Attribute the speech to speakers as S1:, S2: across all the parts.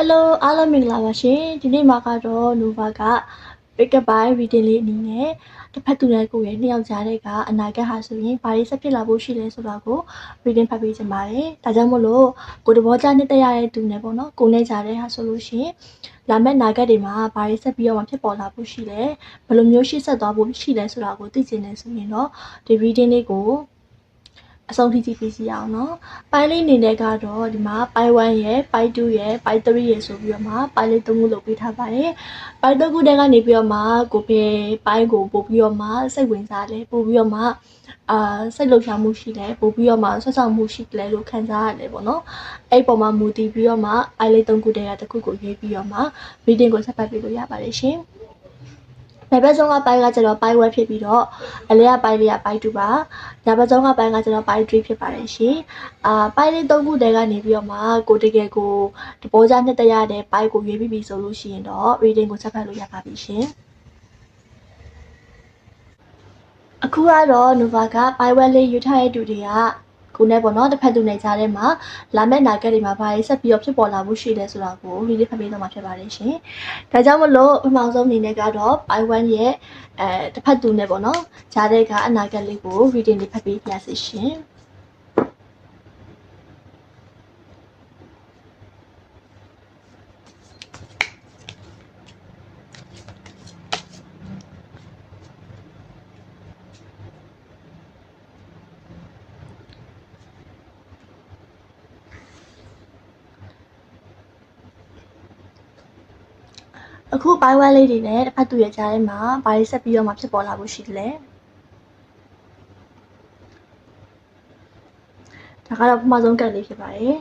S1: Hello အားလုံးမင်္ဂလာပါရှင်ဒီနေ့မှာကတော့ Nova က pick up by reading လေးအနေနဲ့တစ်ဖက်သူနဲ့ကိုယ်ရဲ့နှစ်ယောက်ကြားတဲ့ကအနာဂတ်ဟာဆိုရင်ဘာတွေဆက်ဖြစ်လာဖို့ရှိလဲဆိုတာကို reading ဖတ်ပေးချင်ပါတယ်ဒါကြောင့်မို့လို့ကိုယ်တဘောကြားနှစ်သက်ရတဲ့သူနဲ့ပေါ့နော်ကိုယ်နဲ့ကြားတဲ့ဟာဆိုလို့ရှိရင်လာမယ့်နာဂတ်တွေမှာဘာတွေဆက်ပြီးတော့မှဖြစ်ပေါ်လာဖို့ရှိလဲဘယ်လိုမျိုးရှေ့ဆက်သွားဖို့ရှိလဲဆိုတာကိုသိချင်နေဆိုရင်တော့ဒီ reading လေးကို အဆုံးထိကြည့်ပေးစီရအောင်နော်ပိုင်းလေးနေတဲ့ကတော့ဒီမှာပိုင်း1ရယ်ပိုင်း2ရယ်ပိုင်း3ရယ်ဆိုပြီးတော့မှပိုင်းလေး3ခုလုပ်ပေးထားပါတယ်ပိုင်း3ခုတည်းကနေပြီးတော့မှကိုပဲပိုင်းကိုပို့ပြီးတော့မှစိတ်ဝင်စားတယ်ပို့ပြီးတော့မှအာစိတ်လှုပ်ရှားမှုရှိတယ်ပို့ပြီးတော့မှဆွဆောင်မှုရှိတယ်လို့ခံစားရတယ်ပေါ့နော်အဲ့ပေါ်မှာမူတည်ပြီးတော့မှပိုင်းလေး3ခုတည်းကတစ်ခုကိုရွေးပြီးတော့မှ meeting ကိုဆက်ပတ်ပေးလို့ရပါတယ်ရှင် ဘယ်ဘက်ဆုံးကပိုင်းကကျတော့ပိုင်း1ဖြစ်ပြီးတော့အလဲကပိုင်းလေးကပိုင်း2ပါညာဘက်ဆုံးကပိုင်းကကျတော့ပိုင်း3ဖြစ်ပါတယ်ရှင်အာပိုင်းလေး3ခုတည်းကနေပြီးတော့မှကိုတကယ်ကိုတဘောကြနှစ်တရတဲ့ပိုင်းကိုရွေးပြီးပြီဆိုလို့ရှိရင်တော့ reading ကိုဆက်ဖတ်လို့ရပါပြီရှင်အခုကတော့ Nova ကပိုင်း1လေးယူထားတဲ့တူတွေက ကိုနဲ့ပေါ့နော်တစ်ဖက်သူနဲ့ကြားထဲမှာလာမယ့်နာဂတ်တွေမှာဘာတွေဆက်ပြီးတော့ဖြစ်ပေါ်လာမှုရှိလဲဆိုတာကို read ဖတ်ပေးတော့မှာဖြစ်ပါတယ်ရှင်။ဒါကြောင့်မလို့ပထမဆုံးအနေနဲ့ကတော့ by one ရဲ့အဲတစ်ဖက်သူနဲ့ပေါ့နော်ကြားထဲကအနာဂတ်လေးကို reading လေးဖတ်ပေးပြစီရှင်။ အခုပိုင်းဝဲလေးတွေနဲ့တစ်ဖက်သူရဲ့ကြားထဲမှာဘာတွေဆက်ပြီးတော့မှဖြစ်ပေါ်လာဖို့ရှိလဲဒါကတော့ပထမဆုံးကတ်လေးဖြစ်ပါတယ်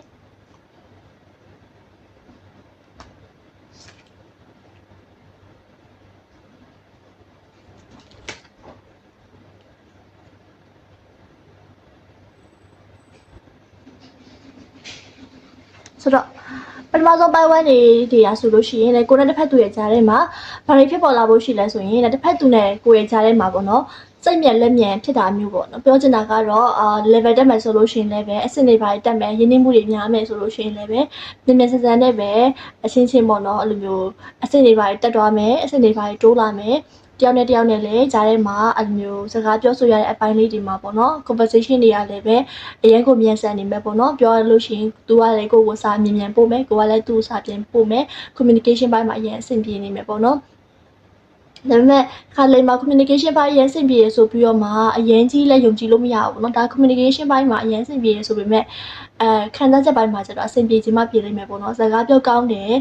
S1: ဆိုတော့ ပထမဆုံးပိုင်းဝန်းနေတွေရာဆိုလို့ရှိရင်လည်းကိုယ်နဲ့တစ်ဖက်သူရဲ့ကြားထဲမှာဘာတွေဖြစ်ပေါ်လာဖို့ရှိလဲဆိုရင်လည်းတစ်ဖက်သူနဲ့ကိုယ်ရဲ့ကြားထဲမှာပေါ့နော်စိတ်မြန်လက်မြန်ဖြစ်တာမျိုးပေါ့နော်ပြောချင်တာကတော့အာ level တက်မယ်ဆိုလို့ရှိရင်လည်းပဲအဆင့်တွေဘာတွေတက်မယ်ရင်းနှီးမှုတွေများမယ်ဆိုလို့ရှိရင်လည်းပဲမြန်မြန်ဆန်ဆန်နဲ့ပဲအချင်းချင်းပေါ့နော်အဲ့လိုမျိုးအဆင့်တွေဘာတွေတက်သွားမယ်အဆင့်တွေဘာတွေတိုးလာမယ် တယောက်နဲ့တယောက်နဲ့လည်းကြားထဲမှာအဲ့လိုမျိုးစကားပြောဆိုရတဲ့အပိုင်းလေးတွေမှာပေါ့နော် conversation တွေကလည်းပဲအရင်ကိုမြန်ဆန်နေမယ်ပေါ့နော်ပြောရလို့ရှိရင် तू ကလည်းကိုယ်ကိုစာမြန်မြန်ပို့မယ်ကိုကလည်းသူ့စာပြန်ပို့မယ် communication ဘိုင်းမှာအရင်အဆင်ပြေနေမယ်ပေါ့နော်ဒါပေမဲ့ခါလေးမှာ communication ဘိုင်းအရင်ဆင်ပြေရဆိုပြီးတော့မှအရင်ကြီးလည်းယုံကြည်လို့မရဘူးเนาะဒါ communication ဘိုင်းမှာအရင်ဆင်ပြေရဆိုပေမဲ့ အဲခံစားချက်ပိုင်းမှာကျတော့အဆင်ပြေခြင်းမပြေနိုင်မယ်ပေါ့နော်စကားပြောကောင်းတယ်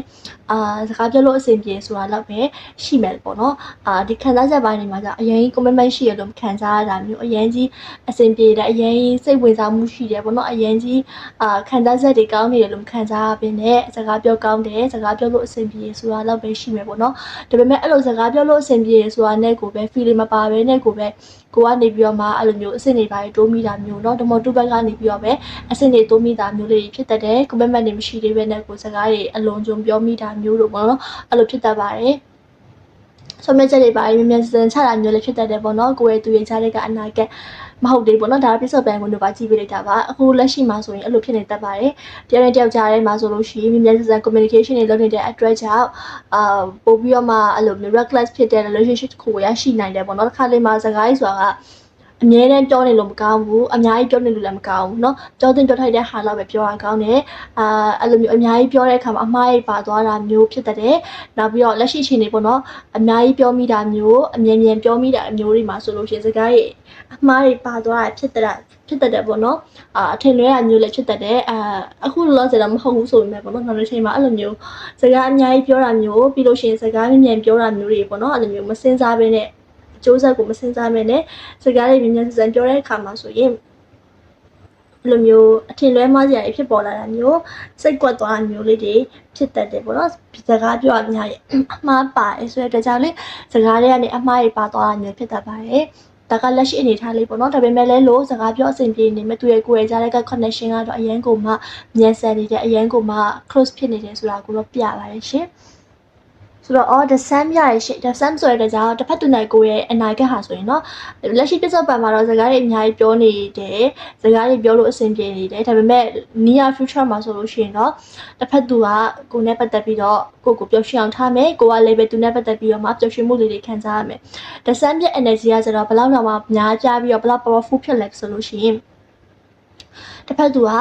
S1: အာစကားပြောလို့အဆင်ပြေဆိုတာတော့ပဲရှိမယ်ပေါ့နော်အာဒီခံစားချက်ပိုင်းတွေမှာကျအရင် commitment ရှိရလို့ခံစားရတာမျိုးအရင်ကြီးအဆင်ပြေတယ်အရင်စိတ်ဝင်စားမှုရှိတယ်ပေါ့နော်အရင်ကြီးအာခံစားချက်တွေကောင်းနေတယ်လို့ခံစားရပင်နဲ့စကားပြောကောင်းတယ်စကားပြောလို့အဆင်ပြေဆိုတာတော့ပဲရှိမယ်ပေါ့နော်ဒါပေမဲ့အဲ့လိုစကားပြောလို့အဆင်ပြေဆိုတာနဲ့ကိုပဲ feeling မပါဘဲနဲ့ကိုပဲ ကိုကနေပြီးတော့မှအဲ့လိုမျိုးအဆင့်တွေပါတိုးမိတာမျိုးเนาะဒမောတူဘက်ကနေပြီးတော့ပဲအဆင့်တွေတိုးမိတာမျိုးလေးဖြစ်တတ်တယ် commitment တွေမရှိသေးဘဲနဲ့ကိုစကားတွေအလုံးစုံပြောမိတာမျိုးတို့ပေါ့နော်အဲ့လိုဖြစ်တတ်ပါတယ်ဆုံးဖြတ်ချက်တွေပါမြန်မြန်စံချတာမျိုးလည်းဖြစ်တတ်တယ်ပေါ့နော်ကိုယ့်ရဲ့သူရဲ့ခြားတဲ့ကအနာဂတ် မဟုတ်သေးဘူးပေါ့နော်ဒါပြစ္ဆုတ်ပန်ကိုတော့ပါကြည့်ပေးလိုက်တာပါအခုလက်ရှိမှာဆိုရင်အဲ့လိုဖြစ်နေတတ်ပါတယ်တယောက်နဲ့တယောက်ကြားထဲမှာဆိုလို့ရှိရင်မြန်မြန်စံ communication တွေလုပ်နေတဲ့အတွက်ကြောင့်အာပို့ပြီးတော့မှအဲ့လို reckless ဖြစ်တဲ့ relationship ကိုရရှိနိုင်တယ်ပေါ့နော်တစ်ခါလေးမှာစကားကြီးဆိုတာက အမြဲတမ်းပြောနေလို့မကောင်းဘူးအများကြီးပြောနေလို့လည်းမကောင်းဘူးเนาะပြောတင်ပြောထိုက်တဲ့ဟာလောက်ပဲပြောရကောင်းတယ်အာအဲ့လိုမျိုးအများကြီးပြောတဲ့အခါမှာအမှားရိပ်ပါသွားတာမျိုးဖြစ်တတ်တယ်နောက်ပြီးတော့လက်ရှိချိန်နေပေါ့နော်အများကြီးပြောမိတာမျိုးအမြင်မြန်ပြောမိတာအမျိုးတွေမှာဆိုလို့ရှိရင်စကားရဲ့အမှားတွေပါသွားတာဖြစ်တတ်ဖြစ်တတ်တယ်ပေါ့နော်အာအထင်လွဲတာမျိုးလည်းဖြစ်တတ်တယ်အာအခုလောဆယ်တော့မဟုတ်ဘူးဆိုပေမဲ့ပေါ့နော်နောက်တစ်ချိန်မှာအဲ့လိုမျိုးစကားအများကြီးပြောတာမျိုးပြီးလို့ရှိရင်စကားမြန်မြန်ပြောတာမျိုးတွေပေါ့နော်အဲ့လိုမျိုးမစင်စားဘဲနဲ့ စူးစမ်းကိုမစင်စားမဲနဲ့စကားတွေမြန်မြန်ဆန်ဆန်ပြောတဲ့အခါမှာဆိုရင်လိုမျိုးအထင်လွဲမှားစရာတွေဖြစ်ပေါ်လာတာမျိုးစိတ်ကွက်သွားတာမျိုးလေးတွေဖြစ်တတ်တယ်ပေါ့နော်စကားပြောအများကြီးအမှားပါတယ်ဆိုတဲ့အတွက်ကြောင့်လေစကားတွေကနေအမှားတွေပါသွားတာမျိုးဖြစ်တတ်ပါတယ်ဒါကလက်ရှိအနေထားလေးပေါ့နော်ဒါပေမဲ့လည်းလို့စကားပြောအဆင်ပြေနေမဲ့သူရဲ့ကိုယ်ရဲ့ကြားတဲ့က connection ကတော့အရန်ကိုမှမြန်ဆန်နေတဲ့အရန်ကိုမှ close ဖြစ်နေတယ်ဆိုတာကိုတော့ပြပါတယ်ရှင် ဆိုတော့အော် the sum ရတယ်ရှင် the sum ဆိုတဲ့ကြောင့်တစ်ဖက်သူနိုင်ကိုရဲ့အနာဂတ်ဟာဆိုရင်တော့လက်ရှိပြဿနာမှာတော့စကားတွေအများကြီးပြောနေတယ်စကားတွေပြောလို့အဆင်ပြေနေတယ်ဒါပေမဲ့ near future မှာဆိုလို့ရှိရင်တော့တစ်ဖက်သူကကိုနဲ့ပတ်သက်ပြီးတော့ကိုကိုပြောရှင်းအောင်ထားမယ်ကိုကလည်းပဲသူနဲ့ပတ်သက်ပြီးတော့မှပြောရှင်းမှုတွေတွေခံစားရမယ် the sum ရဲ့ energy ကဆိုတော့ဘယ်လောက်တော့မှများကြပြီးတော့ဘယ်လောက် powerful ဖြစ်လဲဆိုလို့ရှိရင်တစ်ဖက်သူက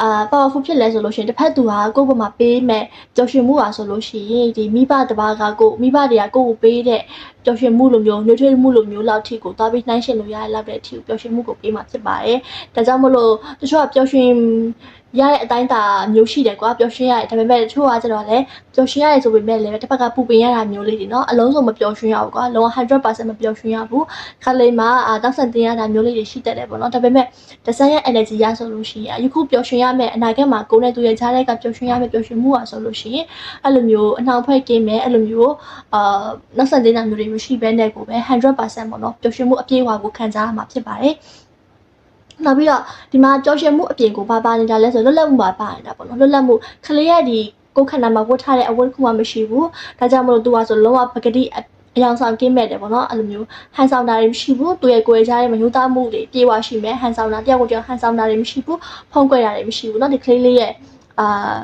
S1: အာ powerful ဖြစ်လဲဆိုလို့ရှိရင်တစ်ဖက်သူကကိုယ့်ဘက်မှာပေးမဲ့ပျော်ရွှင်မှုပါဆိုလို့ရှိရင်ဒီမိဘတစ်ပါးကကိုမိဘတွေကကိုယ့်ကိုပေးတဲ့ပျော်ရွှင်မှုလိုမျိုးနှွေးထွေးမှုလိုမျိုးလောက်ထိကိုသွားပြီးနှိုင်းရှင်လို့ရတဲ့လောက်တဲ့အထိကိုပျော်ရွှင်မှုကိုပေးမှာဖြစ်ပါတယ်။ဒါကြောင့်မလို့တချို့ကပျော်ရွှင် ရတဲ့အတိုင်းတာမျိုးရှိတယ်ကွာပျော်ရွှင်ရတယ်ဒါပေမဲ့တချို့ကကျတော့လည်းပျော်ရွှင်ရတယ်ဆိုပေမဲ့လည်းတစ်ဖက်ကပူပင်ရတာမျိုးလေးတွေနော်အလုံးစုံမပျော်ရွှင်ရဘူးကွာလုံးဝ100%မပျော်ရွှင်ရဘူးခါလေးမှာအာတောက်ဆန်တင်ရတာမျိုးလေးတွေရှိတတ်တယ်ပေါ့နော်ဒါပေမဲ့တဆန်ရဲ့ energy ရဆိုလို့ရှိရင်ယခုပျော်ရွှင်ရမယ်အနာဂတ်မှာကိုယ်နဲ့သူရဲ့ခြားတဲ့ကပျော်ရွှင်ရမယ်ပျော်ရွှင်မှုอ่ะဆိုလို့ရှိရင်အဲ့လိုမျိုးအနှောင်ဖွဲ့ကင်းမယ်အဲ့လိုမျိုးအာနောက်ဆက်တင်တာမျိုးတွေမရှိဘဲနဲ့ကိုပဲ100%ပေါ့နော်ပျော်ရွှင်မှုအပြည့်အဝကိုခံစားရမှာဖြစ်ပါတယ် နောက်ပြီးတော့ဒီမှာကြောရှင်မှုအပြင်ကိုပါပါနေတာလဲဆိုလွတ်လပ်မှုပါပါနေတာပေါ့နော်လွတ်လပ်မှုခလေးရဲ့ဒီကိုယ်ခန္ဓာမှာဝတ်ထားတဲ့အဝတ်တစ်ခုမှမရှိဘူးဒါကြောင့်မလို့သူကဆိုလုံးဝပကတိအယောင်ဆောင်ကင်းမဲ့တယ်ပေါ့နော်အဲ့လိုမျိုးဟန်ဆောင်တာတွေမရှိဘူးသူရဲ့ကိုယ်ရဲ့ကြားရဲ့မယိုးသားမှုတွေပြေဝရှိမယ်ဟန်ဆောင်တာတယောက်ကိုတယောက်ဟန်ဆောင်တာတွေမရှိဘူးဖုံးကွယ်တာတွေမရှိဘူးเนาะဒီကလေးလေးရဲ့အာ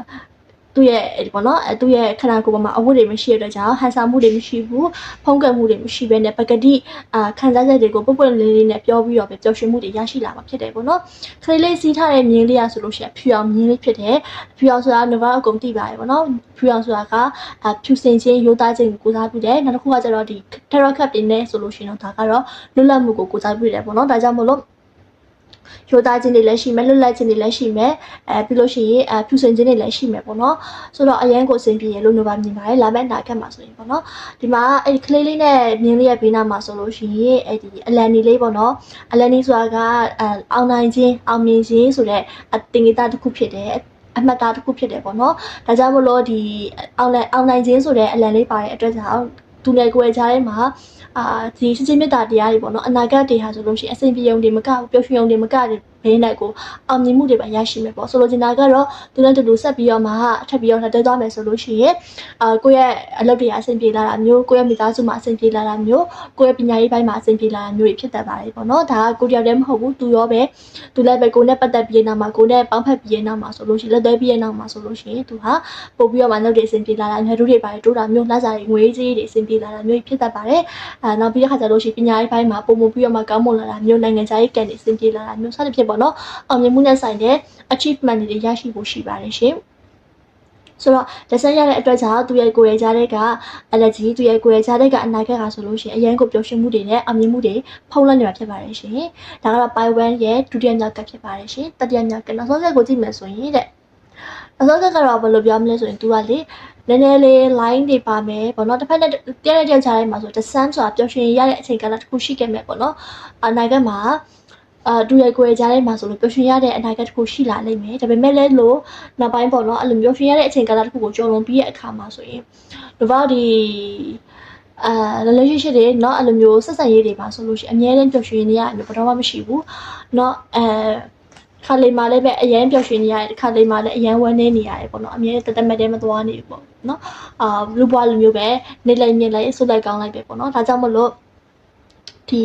S1: သူ့ရဲ့ဒီပေါ့နော်အဲသူ့ရဲ့ခန္ဓာကိုယ်ပေါ်မှာအဝတ်တွေမရှိတဲ့အတွက်ကြောင့်ဟန်ဆောင်မှုတွေမရှိဘူးဖုံးကွယ်မှုတွေမရှိဘဲနဲ့ပကတိအာခံစားချက်တွေကိုပုတ်ပွင့်လေးလေးနဲ့ပြောပြီးတော့ပဲပျော်ရွှင်မှုတွေရရှိလာမှာဖြစ်တယ်ပေါ့နော်ခလေးလေးစီးထားတဲ့မြင်းလေးရဆိုလို့ရှိရင်ဖြူအောင်မြင်းလေးဖြစ်တယ်ဖြူအောင်ဆိုတာနဗအကုန်သိပါတယ်ပေါ့နော်ဖြူအောင်ဆိုတာကအဖြူစင်ချင်းရိုးသားခြင်းကိုကိုစားပြုတယ်နောက်တစ်ခုကကျတော့ဒီ tarot card တွေနဲ့ဆိုလို့ရှိရင်တော့ဒါကတော့လွတ်လပ်မှုကိုကိုစားပြုတယ်ပေါ့နော်ဒါကြောင့်မို့လို့ ရိုးသားခြင်းတွေလည်းရှိမယ်လွတ်လပ်ခြင်းတွေလည်းရှိမယ်အဲပြီးလို့ရှိရင်အဲဖြူစင်ခြင်းတွေလည်းရှိမယ်ပေါ့နော်ဆိုတော့အရန်ကိုအဆင်ပြေရလို့နှုတ်ပါမြင်ပါတယ်လာမယ့်နာခက်မှာဆိုရင်ပေါ့နော်ဒီမှာအဲ့ဒီကလေးလေးနဲ့မြင်းလေးရဲ့ဘေးနားမှာဆိုလို့ရှိရင်အဲ့ဒီအလန်နီလေးပေါ့နော်အလန်နီဆိုတာကအဲအောင်နိုင်ခြင်းအောင်မြင်ခြင်းဆိုတဲ့အတင်ကြီးသားတစ်ခုဖြစ်တယ်အမှတ်သားတစ်ခုဖြစ်တယ်ပေါ့နော်။ဒါကြောင့်မလို့ဒီအောင်နိုင်အောင်နိုင်ခြင်းဆိုတဲ့အလံလေးပါတဲ့အတွက်ကြောင့်သူနယ်ကိုယ်ကြားထဲမှာ အာဒီချင်းချင်းမြတ်တာတရားတွေပေါ့နော်အနာဂတ်တွေဟာဆိုလို့ရှိရင်အစဉ်ပြေုံတွေမကဘူးပျော်ရွှင်ုံတွေမကဘူး ဘေးနဲ့ကိုအောင်မြင်မှုတွေပါရရှိမယ်ပေါ့ဆိုလိုချင်တာကတော့သူနဲ့တူတူဆက်ပြီးတော့မှထပ်ပြီးတော့တက်သွားမယ်ဆိုလို့ရှိရင်အာကိုယ့်ရဲ့အလုပ်တွေအဆင်ပြေလာတာမျိုးကိုယ့်ရဲ့မိသားစုမှာအဆင်ပြေလာတာမျိုးကိုယ့်ရဲ့ပညာရေးပိုင်းမှာအဆင်ပြေလာတာမျိုးတွေဖြစ်တတ်ပါတယ်ပေါ့နော်ဒါကကိုတယောက်တည်းမဟုတ်ဘူးသူရောပဲသူလည်းပဲကိုနဲ့ပတ်သက်ပြီးနောက်မှာကိုနဲ့ပေါင်းဖက်ပြီးနောက်မှာဆိုလို့ရှိရင်လက်သွဲပြီးနောက်မှာဆိုလို့ရှိရင်သူဟာပို့ပြီးတော့မှလုပ်တွေအဆင်ပြေလာတာမျိုးတွေပါတယ်တိုးတာမျိုးလက်စားတွေငွေကြီးတွေအဆင်ပြေလာတာမျိုးဖြစ်တတ်ပါတယ်အာနောက်ပြီးတဲ့ခါကျလို့ရှိရင်ပညာရေးပိုင်းမှာပုံမှုပြီးတော့မှကောင်းမွန်လာတာမျိုးနိုင်ငံခြားရေးကန်တွေအဆင်ပြေလာတာမျိုးစသဖြင့်ပေါ့နော်အောင်မြင်မှုနဲ့ဆိုင်တဲ့ achievement တွေရရှိဖို့ရှိပါတယ်ရှင်ဆိုတော့လက်ဆက်ရတဲ့အတွက်ကြောင့်သူရဲ့ကိုယ်ရဲ့ကြားတဲ့က allergy သူရဲ့ကိုယ်ရဲ့ကြားတဲ့ကအနာဂတ်ကဆိုလို့ရှိရင်အရင်ကိုပျော်ရွှင်မှုတွေနဲ့အောင်မြင်မှုတွေဖုံးလွှမ်းနေတာဖြစ်ပါတယ်ရှင်။ဒါကတော့ pi 1ရဲ့ဒုတိယမြောက်ကပ်ဖြစ်ပါတယ်ရှင်။တတိယမြောက်ကနောက်ဆုံးဆက်ကိုကြည့်မယ်ဆိုရင်တဲ့နောက်ဆုံးဆက်ကတော့ဘယ်လိုပြောမလဲဆိုရင်သူကလေနည်းနည်းလေး line တွေပါမယ်ပေါ့နော်တစ်ဖက်နဲ့တရားတဲ့ကြားထဲမှာဆို the sun ဆိုတာပျော်ရွှင်ရတဲ့အချိန်ကာလတစ်ခုရှိခဲ့မယ်ပေါ့နော်အနာဂတ်မှာ အာဒူရဲ့ကိုယ်ကြားထဲမှာဆိုလို့ပျော်ရွှင်ရတဲ့အနာဂတ်တစ်ခုရှိလာနိုင်မယ်ဒါပေမဲ့လည်းလို့နောက်ပိုင်းပေါ့နော်အဲ့လိုပျော်ရွှင်ရတဲ့အချိန်ကာလတစ်ခုကိုကျော်လွန်ပြီးတဲ့အခါမှာဆိုရင်ဒီဘောက်ဒီအာ relationship တွေเนาะအဲ့လိုမျိုးဆက်ဆံရေးတွေပါဆိုလို့ရှိရင်အများနဲ့ပျော်ရွှင်နေရအမျိုးဘယ်တော့မှမရှိဘူးเนาะအဲခါလေးမှလည်းပဲအရန်ပျော်ရွှင်နေရတယ်ခါလေးမှလည်းအရန်ဝမ်းနေနေရတယ်ပေါ့နော်အမြဲတသက်မတည်းမသွားနေဘူးပေါ့နော်အာလူပွားလူမျိုးပဲနေလိုက်မြင်လိုက်ဆုလိုက်ကောင်းလိုက်ပဲပေါ့နော်ဒါကြောင့်မလို့ ဒီ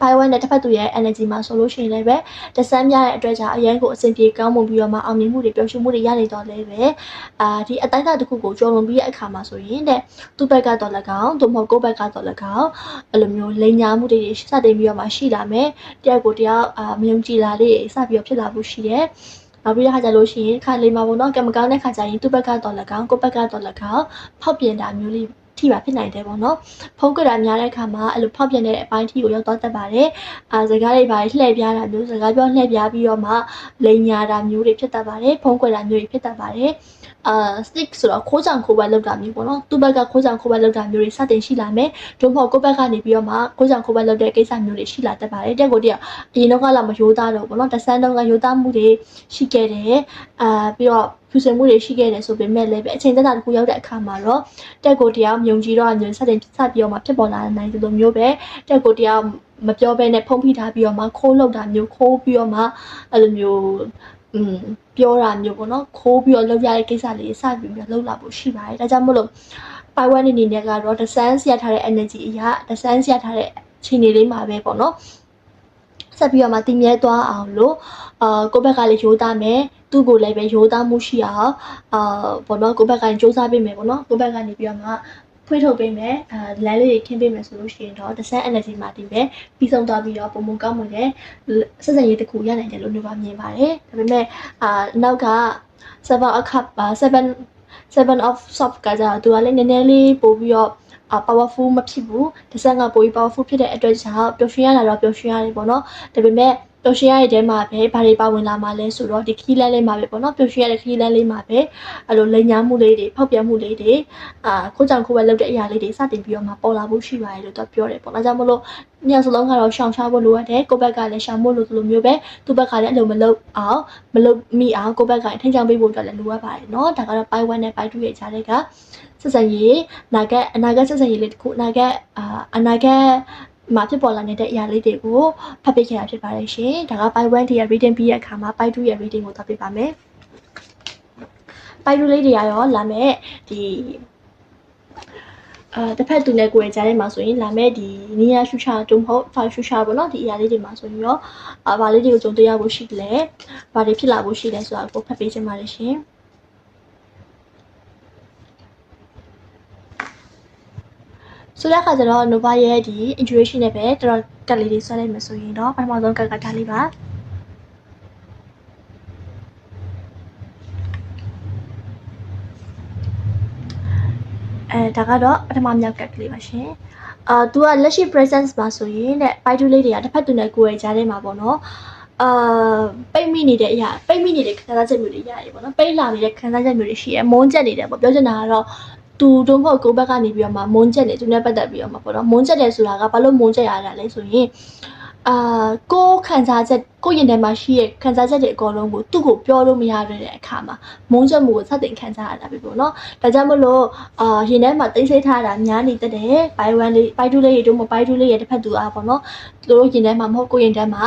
S1: ဘိုင်ဝမ်နဲ့တစ်ဖက်သူရဲ့ energy မှာဆိုလို့ရှိရင်လည်းပဲတဆန်းများတဲ့အတွက်ကြောင့်အရင်ကိုအဆင်ပြေကောင်းမွန်ပြီးတော့မှအောင်မြင်မှုတွေပျော်ရွှင်မှုတွေရနေတော့လည်းပဲအာဒီအတိုင်းအတာတစ်ခုကိုကျော်လွန်ပြီးတဲ့အခါမှာဆိုရင်တဲ့သူ့ဘက်ကတော့၎င်းသို့မဟုတ်ကိုယ့်ဘက်ကတော့၎င်းအဲ့လိုမျိုးလိန်ညာမှုတွေစတင်ပြီးတော့မှရှိလာမယ်တယောက်ကိုတယောက်အာမယုံကြည်လာလေးစပြီးတော့ဖြစ်လာဖို့ရှိတယ်နောက်ပြီးတဲ့ခါကျလို့ရှိရင်ခါလေးမှာပေါ့နော်ကံမကောင်းတဲ့ခါကျရင်သူ့ဘက်ကတော့၎င်းကိုယ့်ဘက်ကတော့၎င်းဖောက်ပြန်တာမျိုးလေး ထိပါဖြစ်နိုင်တယ်ပေါ့နော်ဖုံးကွက်တာများတဲ့အခါမှာအဲ့လိုဖောက်ပြန်တဲ့အပိုင်းထိကိုရောက်သွားတတ်ပါတယ်အာစကားတွေပါလှည့်ပြားတာမျိုးစကားပြောလှည့်ပြားပြီးတော့မှလိန်ညာတာမျိုးတွေဖြစ်တတ်ပါတယ်ဖုံးကွက်တာမျိုးတွေဖြစ်တတ်ပါတယ်အာ stick ဆိုတော့ခိုးကြောင်ခိုးပတ်လောက်တာမျိုးပေါ့နော်သူ့ဘက်ကခိုးကြောင်ခိုးပတ်လောက်တာမျိုးတွေစတင်ရှိလာမယ်ဒုမဟုတ်ကိုယ့်ဘက်ကနေပြီးတော့မှခိုးကြောင်ခိုးပတ်လောက်တဲ့ကိစ္စမျိုးတွေရှိလာတတ်ပါတယ်တက်ကိုတည်းအရင်တော့ကလာမရိုးသားတော့ပေါ့နော်တဆန်းတော့ကရိုးသားမှုတွေရှိခဲ့တယ်အာပြီးတော့ ဖြူစင်မှုတွေရှိခဲ့တယ်ဆိုပေမဲ့လည်းပဲအချိန်သက်သာတစ်ခုရောက်တဲ့အခါမှာတော့တက်ကိုတရားမြုံကြည့်တော့မျိုးစတင်စပြီးတော့မှဖြစ်ပေါ်လာနိုင်တယ်လို့မျိုးပဲတက်ကိုတရားမပြောဘဲနဲ့ဖုံးဖိထားပြီးတော့မှခိုးလောက်တာမျိုးခိုးပြီးတော့မှအဲ့လိုမျိုးอืมပြောတာမျိုးပေါ့နော်ခိုးပြီးတော့လောက်ရတဲ့ကိစ္စလေးစပြီးတော့လောက်လာဖို့ရှိပါတယ်ဒါကြောင့်မို့လို့ပိုင်ဝမ်အနေနဲ့ကတော့ဒဆန်းစီရထားတဲ့ energy အရာဒဆန်းစီရထားတဲ့အခြေအနေလေးမှာပဲပေါ့နော်ဆက်ပြီးတော့မှတည်မြဲသွားအောင်လို့အာကိုယ့်ဘက်ကလည်းရိုးသားမယ် သူ့ကိုလည်းပဲရိုးသားမှုရှိအောင်အာပေါ့နော်ကိုယ့်ဘက်ကနေစ조사ပေးမယ်ပေါ့နော်ကိုယ့်ဘက်ကနေပြီးတော့မှဖွင့်ထုတ်ပေးမယ်အာလမ်းလေးတွေခင်းပေးမယ်ဆိုလို့ရှိရင်တော့ဒဆန်း energy မှာတည်ပဲပြီးဆုံးသွားပြီးတော့ပုံမှန်ကောင်းမွန်တဲ့ဆက်ဆံရေးတစ်ခုရနိုင်တယ်လို့မျိုးပါမြင်ပါတယ်ဒါပေမဲ့အာနောက်က7 of cup 7 7 of soft ကကြတော့သူကလည်းနည်းနည်းလေးပို့ပြီးတော့အာ powerful မဖြစ်ဘူးဒီဆက်ကပိုပြီး powerful ဖြစ်တဲ့အတွက်ကြောင့်ပျော်ရွှင်ရတာတော့ပျော်ရွှင်ရတယ်ပေါ့နော်ဒါပေမဲ့ ပျော်ရွှင်ရတဲ့တဲမှာပဲဘာတွေပါဝင်လာမှာလဲဆိုတော့ဒီခီးလန်းလေးမှာပဲပေါ့နော်ပျော်ရွှင်ရတဲ့ခီးလန်းလေးမှာပဲအဲ့လိုလိမ်ညာမှုလေးတွေဖောက်ပြန်မှုလေးတွေအာခိုးကြောင်ခိုးပဲလုပ်တဲ့အရာလေးတွေစတင်ပြီးတော့မှပေါ်လာဖို့ရှိပါတယ်လို့သူပြောတယ်ပေါ့။ဒါကြောင့်မလို့ညစလုံးကတော့ရှောင်ရှားဖို့လိုအပ်တယ်။ကိုယ့်ဘက်ကလည်းရှောင်ဖို့လိုသလိုမျိုးပဲသူ့ဘက်ကလည်းအလိုမလုပ်အောင်မလုပ်မိအောင်ကိုယ့်ဘက်ကထိန်းချောင်းပေးဖို့အတွက်လည်းလိုအပ်ပါတယ်နော်။ဒါကတော့ပိုင်ဝမ်နဲ့ပိုင်တူရဲ့ကြားတွေကဆက်ဆံရေးနာဂတ်အနာဂတ်ဆက်ဆံရေးလေးတစ်ခုအနာဂတ်အာအနာဂတ် မှာဖြစ်ပေါ်လာနေတဲ့အရာလေးတွေကိုဖတ်ပြခဲ့တာဖြစ်ပါတယ်ရှင်။ဒါကပိုင်ဝမ်တီရဲ့ reading ပြီးရဲ့အခါမှာပိုင်တူရဲ့ reading ကိုသွားပြပါမယ်။ပိုင်တူလေးတွေရောလာမဲ့ဒီအာတစ်ဖက်သူနဲ့ကိုယ်ကြားထဲမှာဆိုရင်လာမဲ့ဒီနီယာရှုချာတုံးဟုတ်ဖာရှုချာပေါ့နော်ဒီအရာလေးတွေမှာဆိုရင်ရောအာဘာလေးတွေကိုကြုံတွေ့ရဖို့ရှိတယ်။ဘာတွေဖြစ်လာဖို့ရှိလဲဆိုတာကိုဖတ်ပေးချင်ပါတယ်ရှင်။ ဆိုတဲ့အခါကျတော့ Nova ရဲ့ဒီ intuition နဲ့ပဲတော်တော်ကတ်လေးတွေဆွဲလိုက်မှဆိုရင်တော့ပထမဆုံးကတ်ကတ်ထားလေးပါအဲဒါကတော့ပထမမြောက်ကတ်ကလေးပါရှင်အာသူကလက်ရှိ presence မှာဆိုရင်တဲ့ by two လေးတွေကတစ်ဖက်သူနဲ့ကိုယ်ရဲ့ကြားထဲမှာပေါ့နော်အာပိတ်မိနေတဲ့အရာပိတ်မိနေတဲ့ခံစားချက်မျိုးတွေရတယ်ပေါ့နော်ပိတ်လာနေတဲ့ခံစားချက်မျိုးတွေရှိရမုန်းချက်နေတယ်ပေါ့ပြောချင်တာကတော့ သူတို့မဟုတ်ကိုယ့်ဘက်ကနေပြီးတော့မှမုန်းချက်နေသူနဲ့ပတ်သက်ပြီးတော့မှပေါ့နော်မုန်းချက်တယ်ဆိုတာကဘာလို့မုန်းချက်ရတာလဲဆိုရင်အာကိုယ်ခံစားချက်ကိုယ့်ရင်ထဲမှာရှိတဲ့ခံစားချက်တွေအကုန်လုံးကိုသူ့ကိုပြောလို့မရတဲ့အခါမှာမုန်းချက်မှုကိုစတင်ခံစားရတာပဲပေါ့နော်ဒါကြောင့်မလို့အာရင်ထဲမှာတိတ်ဆိတ်ထားတာများနေတတ်တယ်ဘိုင်ဝမ်လေးဘိုင်တူလေးတွေတို့မဘိုင်တူလေးရဲ့တစ်ဖက်သူအားပေါ့နော်သူတို့ရင်ထဲမှာမဟုတ်ကိုယ့်ရင်ထဲမှာ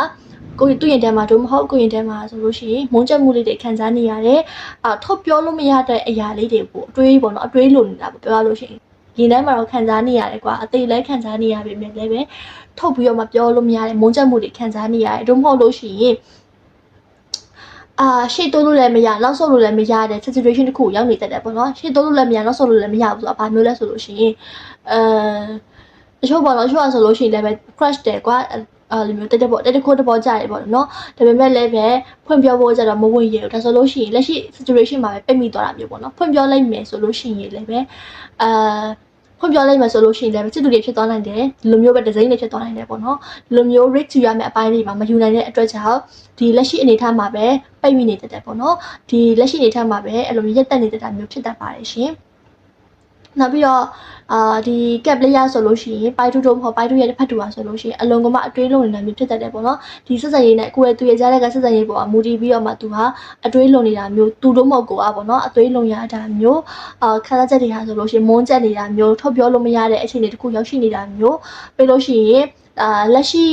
S1: ကိုယ်သူ့ရင်ထဲမှာတို့မဟုတ်ကိုယ်ရင်ထဲမှာဆိုလို့ရှိရင်မုန်းချက်မှုလေးတွေခံစားနေရတယ်အာထုတ်ပြောလို့မရတဲ့အရာလေးတွေပေါ့အတွေးပေါ့နော်အတွေးလိုနေတာပေါ့ပြောရလို့ရှိရင်ရင်ထဲမှာတော့ခံစားနေရတယ်ကွာအသေးလည်းခံစားနေရပေမဲ့လည်းပဲထုတ်ပြီးတော့မှပြောလို့မရတဲ့မုန်းချက်မှုတွေခံစားနေရတယ်တို့မဟုတ်လို့ရှိရင်အာရှေ့တိုးလို့လည်းမရနောက်ဆုတ်လို့လည်းမရတဲ့ situation တစ်ခုရောက်နေတတ်တယ်ပေါ့နော်ရှေ့တိုးလို့လည်းမရနောက်ဆုတ်လို့လည်းမရဘူးဆိုတာဘာမျိုးလဲဆိုလို့ရှိရင်အဲတချို့ပေါ့နော်တချို့ဆိုလို့ရှိရင်လည်းပဲ crush တယ်ကွာ အဲလိုမျိုးတက်တက်ပေါ့တက်တခိုးတပေါ်ကြတယ်ပေါ့နော်ဒါပေမဲ့လည်းပဲဖွင့်ပြောဖို့ကြတော့မဝင်ရဘူးဒါဆိုလို့ရှိရင်လက်ရှိ situation မှာပဲပိတ်မိသွားတာမျိုးပေါ့နော်ဖွင့်ပြောလိုက်မယ်ဆိုလို့ရှိရင်လည်းပဲအာဖွင့်ပြောလိုက်မယ်ဆိုလို့ရှိရင်လည်းစစ်တူတွေဖြစ်သွားနိုင်တယ်ဒီလိုမျိုးပဲဒီဇိုင်းတွေဖြစ်သွားနိုင်တယ်ပေါ့နော်ဒီလိုမျိုး risk ယူရမယ့်အပိုင်းတွေမှာမယူနိုင်တဲ့အတွက်ကြောင့်ဒီလက်ရှိအနေအထားမှာပဲပိတ်မိနေတတ်တယ်ပေါ့နော်ဒီလက်ရှိအနေအထားမှာပဲအဲ့လိုမျိုးရက်တက်နေတတ်တာမျိုးဖြစ်တတ်ပါတယ်ရှင် နောက်ပြီးတော့အာဒီ cap layer ဆိုလို့ရှိရင် pi 2 တို့မဟုတ် pi 2 ရဲ့တစ်ဖက်တူပါဆိုလို့ရှိရင်အလုံးကမှအတွေးလုံးနေတာမျိုးဖြစ်တတ်တယ်ပေါ့နော်ဒီဆက်ဆံရေးနဲ့ကိုယ့်ရဲ့သူရဲ့ကြားတဲ့ကဆက်ဆံရေးပေါ်မှာမူတည်ပြီးတော့မှသူဟာအတွေးလုံးနေတာမျိုးသူတို့မဟုတ်ကိုอ่ะပေါ့နော်အတွေးလုံးရတာမျိုးအာခါးချက်တွေဟာဆိုလို့ရှိရင်မုန်းချက်နေတာမျိုးထုတ်ပြောလို့မရတဲ့အခြေအနေတစ်ခုရောက်ရှိနေတာမျိုးပြီးလို့ရှိရင်အာလက်ရှိ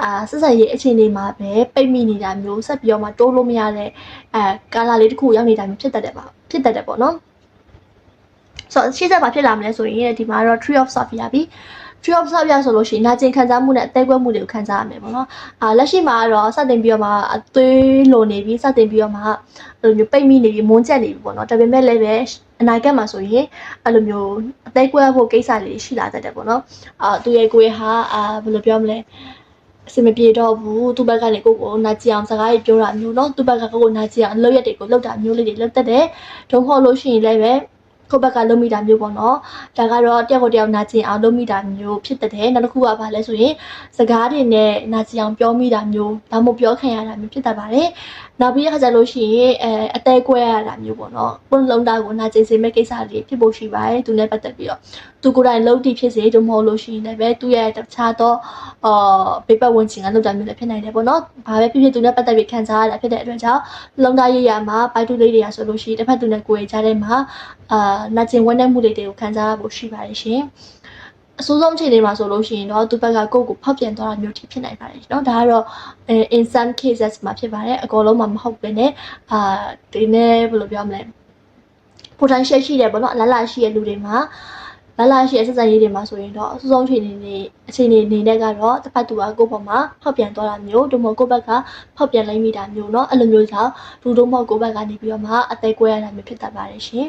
S1: အာဆက်ဆံရေးအခြေအနေမှာပဲပိတ်မိနေတာမျိုးဆက်ပြီးတော့မှတိုးလို့မရတဲ့အဲကာလာလေးတစ်ခုရောက်နေတာမျိုးဖြစ်တတ်တယ်ပါဖြစ်တတ်တယ်ပေါ့နော် ဆိုတော့ရှေ့ဆက်ဘာဖြစ်လာမလဲဆိုရင်ဒီမှာတော့ tree of sophia ပြီ tree of sophia ဆိုလို့ရှိရင်နာကျင်ခံစားမှုနဲ့အသေးကွက်မှုတွေကိုခံစားရမယ်ပေါ့နော်အာလက်ရှိမှာတော့စတင်ပြီးတော့မှအသွေးလိုနေပြီစတင်ပြီးတော့မှအဲ့လိုမျိုးပိတ်မိနေပြီမွန်းချက်နေပြီပေါ့နော်ဒါပေမဲ့လည်းပဲအနာဂတ်မှာဆိုရင်အဲ့လိုမျိုးအသေးကွက်ဖို့ကိစ္စလေးရှိလာတတ်တယ်ပေါ့နော်အာသူရဲ့ကိုယ်ဟာအာဘယ်လိုပြောမလဲအစမပြေတော့ဘူးသူ့ဘက်ကနေကိုကိုနာကြည့်အောင်စကားကြီးပြောတာမျိုးเนาะသူ့ဘက်ကကိုကိုနာကြည့်အောင်အလုပ်ရက်တွေကိုလုပ်တာမျိုးလေးတွေလုပ်တတ်တယ်ဒုံဟုတ်လို့ရှိရင်လည်းပဲ ကိုယ့်ဘက်ကလုံးမိတာမျိုးပေါ့နော်ဒါကတော့တယောက်ကိုတယောက်နာကျင်အောင်လုံးမိတာမျိုးဖြစ်တဲ့တယ်နောက်တစ်ခုကဘာလဲဆိုရင်စကားတွေနဲ့နာကျင်အောင်ပြောမိတာမျိုးဒါမှမဟုတ်ပြောခံရတာမျိုးဖြစ်တတ်ပါတယ်နောက်ပြီးခါကျလို့ရှိရင်အဲအသေးကွဲရတာမျိုးပေါ့နော်ကိုယ်လုံးတာကိုနာကျင်စေမဲ့ကိစ္စတွေဖြစ်ဖို့ရှိပါတယ်သူနဲ့ပတ်သက်ပြီးတော့သူကိုယ်တိုင်လုံးတိဖြစ်စေတို့မဟုတ်လို့ရှိရင်လည်းပဲသူရဲ့တခြားသောအာဘေးပတ်ဝန်းကျင်ကလောက်တာမျိုးလည်းဖြစ်နိုင်တယ်ပေါ့နော်ဘာပဲဖြစ်ဖြစ်သူနဲ့ပတ်သက်ပြီးခံစားရတာဖြစ်တဲ့အတွက်ကြောင့်လုံးတာရရမှာဘိုက်တူလေးတွေကဆိုလို့ရှိရင်တစ်ဖက်သူနဲ့ကိုယ်ရဲ့ကြားထဲမှာအာနာကျင်ဝန်းတဲ့မှုလေးတွေကိုခံစားရဖို့ရှိပါတယ်ရှင်အဆိုးဆုံးအခြေအနေမှာဆိုလို့ရှိရင်တော့သူဘက်ကကိုယ့်ကိုဖောက်ပြန်သွားတာမျိုးထိဖြစ်နိုင်ပါတယ်เนาะဒါကတော့အဲ in some cases မှာဖြစ်ပါတယ်အကောလုံးမှာမဟုတ်ဘဲနဲ့အာဒီနေ့ဘယ်လိုပြောမလဲ potential ရှိတယ်ပေါ့နော်အလားလာရှိတဲ့လူတွေမှာလာလာရှိတဲ့ဆက်ဆံရေးတွေမှာဆိုရင်တော့အစိုးဆုံးအခြေအနေနေအခြေအနေနေနဲ့ကတော့တစ်ဖက်သူကကိုယ့်ဘက်မှာဖောက်ပြန်သွားတာမျိုးတို့မဟုတ်ကိုယ့်ဘက်ကဖောက်ပြန်လိုက်မိတာမျိုးเนาะအဲ့လိုမျိုးကြောင့်လူတို့မဟုတ်ကိုယ့်ဘက်ကနေပြီးတော့မှအသေးကွဲရတာမျိုးဖြစ်တတ်ပါတယ်ရှင်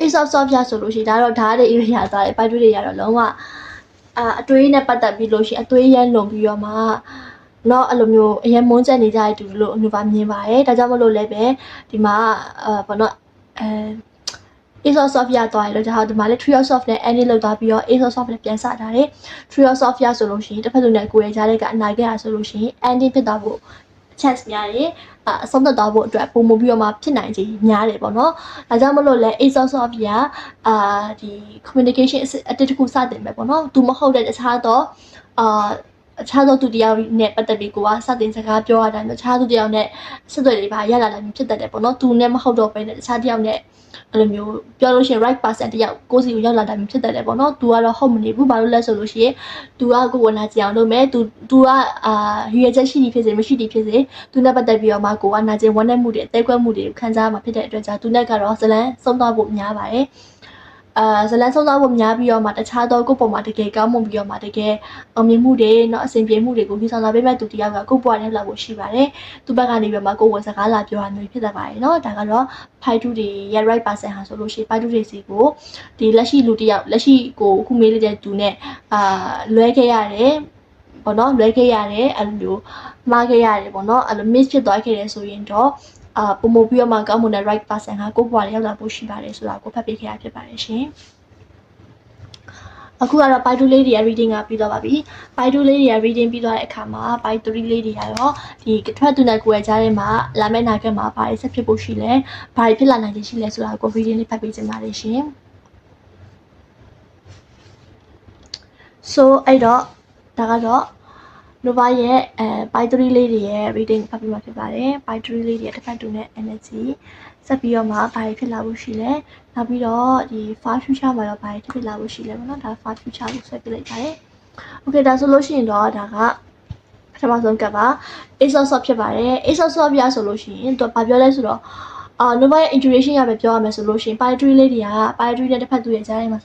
S1: Ace of Swords ပြဆိုလို့ရှိရင်ဒါတော့ဓာတ်တွေ area သွားတယ်ပိုက်တွေတွေရတော့လုံးဝအာအတွေးနဲ့ပတ်သက်ပြီးလို့ရှိရင်အတွေးရမ်းလုံပြီးတော့မှတော့အဲ့လိုမျိုးအရင်မွန်းချက်နေကြတဲ့တူလို့အနုပါမြင်ပါတယ်ဒါကြောင့်မလို့လည်းပဲဒီမှာအာဘာလို့အဲ Ace of Swords ရသွားတယ်လို့ဒါတော့ဒီမှာလည်း Three of Swords နဲ့ Any လောက်သွားပြီးတော့ Ace of Swords နဲ့ပြန်စထားတယ် Three of Swords ရဆိုလို့ရှိရင်တစ်ဖက်လူနဲ့ကိုယ်ရကြတဲ့ကအနိုင်ခဲ့ရဆိုလို့ရှိရင် ending ဖြစ်သွားဖို့ chance များတယ်အအဆုံးသတ်သွားဖို့အတွက်ပုံမပြီးတော့မှဖြစ်နိုင်ခြေများတယ်ပေါ့နော်။ဒါကြောင့်မလို့လဲ Ace of Swords ကအာဒီ communication အစစ်အတစ်တစ်ခုစတင်ပဲပေါ့နော်။ तू မဟုတ်တဲ့တခြားတော့အာ အခြားသောသူတစ်ယောက်နဲ့ပတ်သက်ပြီးကိုကစတင်စကားပြောရတာမျိုးတခြားသူတစ်ယောက်နဲ့ဆက်သွယ်တွေပါရလာတာမျိုးဖြစ်တတ်တယ်ပေါ့နော်။ तू နဲ့မဟုတ်တော့ဘဲနဲ့တခြားတစ်ယောက်နဲ့အဲ့လိုမျိုးပြောလို့ရှိရင် right person တစ်ယောက်ကိုယ်စီကိုရောက်လာတာမျိုးဖြစ်တတ်တယ်ပေါ့နော်။ तू ကတော့ဟုတ်မနေဘူးဘာလို့လဲဆိုလို့ရှိရင် तू ကကိုယ်ဝနာကြအောင်လုပ်မယ် तू तू ကအာရွေချက်ရှိသည်ဖြစ်စေမရှိသည်ဖြစ်စေ သူနဲ့ပတ်သက်ပြီးတော့မှကိုကနာကျင်ဝမ်းနည်းမှုတွေအသေးကွက်မှုတွေကိုခံစားရမှာဖြစ်တဲ့အတွက်ကြောင့်သူနဲ့ကတော့ဇလန်းဆုံးသွားဖို့များပါတယ်။ အာဇလန်းဆုံးသွားဖို့များပြီးတော့မှတခြားသောကိုယ့်ပုံမှာတကယ်ကောင်းမွန်ပြီးတော့မှတကယ်အောင်မြင်မှုတွေเนาะအဆင်ပြေမှုတွေကိုယူဆောင်လာပေးမဲ့သူတယောက်ကကိုယ့်ဘဝနဲ့လောက်ဖို့ရှိပါတယ်။သူဘက်ကနေပြီးတော့မှကိုယ်ဝန်စကားလာပြောရမျိုးဖြစ်တတ်ပါတယ်เนาะဒါကတော့ fight to တွေရဲ့ right person ဟာဆိုလို့ရှိရင် fight to တွေစီကိုဒီလက်ရှိလူတယောက်လက်ရှိကိုအခုမေးလိုက်တဲ့သူနဲ့အာလွဲခဲ့ရတယ်ပေါ့နော်လွဲခဲ့ရတယ်အဲ့လိုမျိုးမှားခဲ့ရတယ်ပေါ့နော်အဲ့လို miss ဖြစ်သွားခဲ့တယ်ဆိုရင်တော့ အာပုံမပြီးတော့မှကောင်းမွန်တဲ့ right person ဟာကိုယ့်ဘဝလေးရောက်လာဖို့ရှိပါတယ်ဆိုတာကိုဖတ်ပြခဲ့ရဖြစ်ပါတယ်ရှင်အခုကတော့ Pi 2လေးတွေရဲ့ reading ကပြီးသွားပါပြီ။ Pi 2လေးတွေရဲ့ reading ပြီးသွားတဲ့အခါမှာ Pi 3လေးတွေကတော့ဒီထွက်သူနဲ့ကိုယ်ရဲ့ကြားထဲမှာလာမယ့်နာဂတ်မှာဘာတွေဆက်ဖြစ်ဖို့ရှိလဲ။ဘာတွေဖြစ်လာနိုင်ခြေရှိလဲဆိုတာကို reading လေးဖတ်ပေးချင်ပါတယ်ရှင်။ so အဲ့တော့ဒါကတော့ Nova ရဲ့အဲ Pi 3လေးတွေရဲ့ reading ဖတ်ပြီးမှဖြစ်ပါတယ်။ Pi 3လေးတွေရဲ့တစ်ဖက်တူနဲ့ energy ဆက်ပြီးတော့မှဘာတွေဖြစ်လာဖို့ရှိလဲ။နောက်ပြီးတော့ဒီ far future မှာတော့ဘာတွေဖြစ်လာဖို့ရှိလဲပေါ့နော်။ဒါ far future ကိုဆက်ပြလိုက်ပါတယ်။ Okay ဒါဆိုလို့ရှိရင်တော့ဒါကပထမဆုံးကပ်ပါ Ace of Swords ဖြစ်ပါတယ်။ Ace of Swords ပြဆိုလို့ရှိရင်သူကဘာပြောလဲဆိုတော့အာ Nova ရဲ့ intuition ရပဲပြောရမယ်ဆိုလို့ရှိရင် poetry လေးတွေက poetry နဲ့တစ်ဖက်သူရဲ့ကြားထဲမှာ